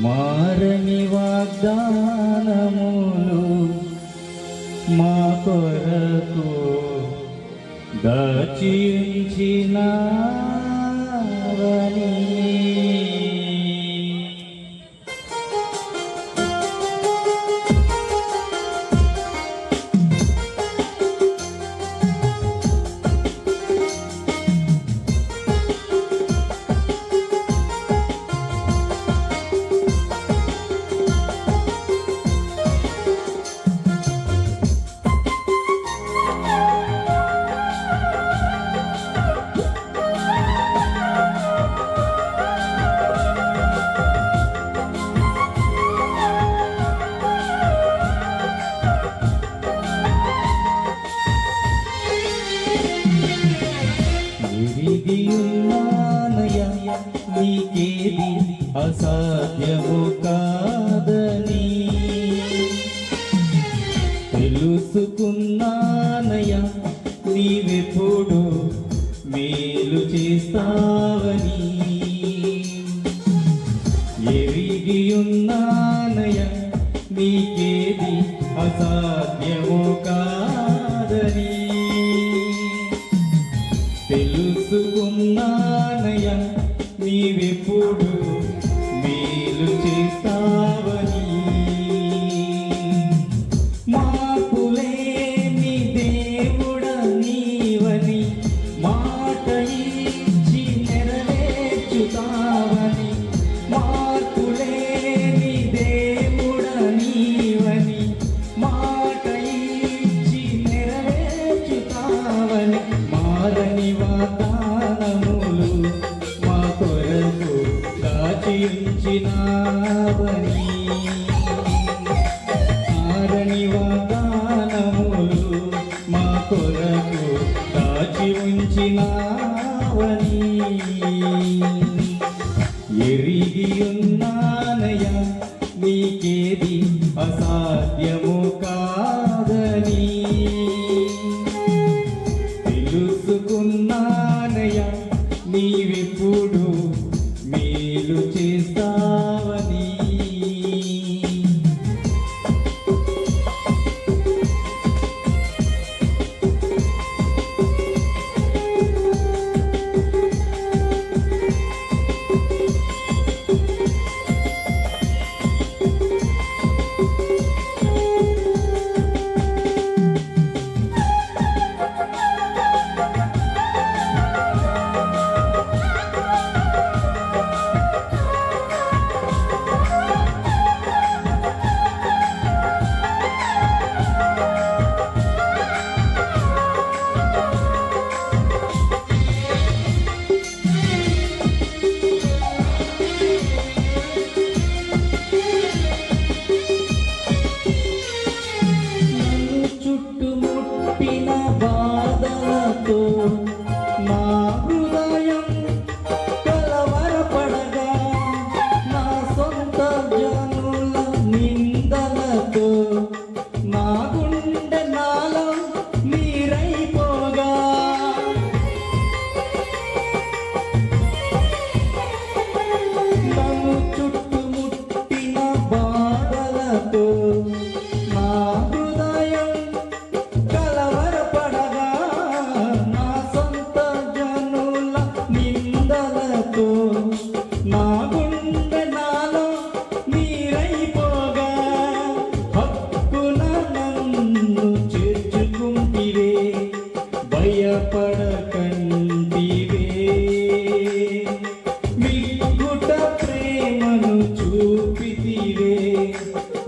మారని వాగ్దానములు మా కొరకు దాచించినవని మొక్కుకున్నానయ్యా నీవెప్పుడు మేలు చేస్తావని. ఎరిగి ఉన్నానయ్యా. నీకేది అసాధ్యమో పంపినావని ఎరిగియున్నానయ నీకేది అసాధ్యము కాదని. నీవెప్పుడు చూపితివే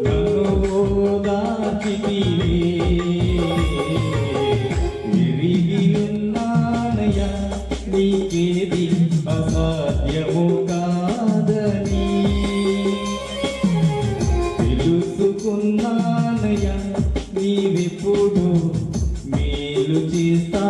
నన్ను ఓదాచితివే ఎరిగి ఉన్నానయ్యా నీకేది అసాధ్యము కాదని. తెలుసుకున్నానయ్యా నీవెప్పుడు మేలు చేస్తా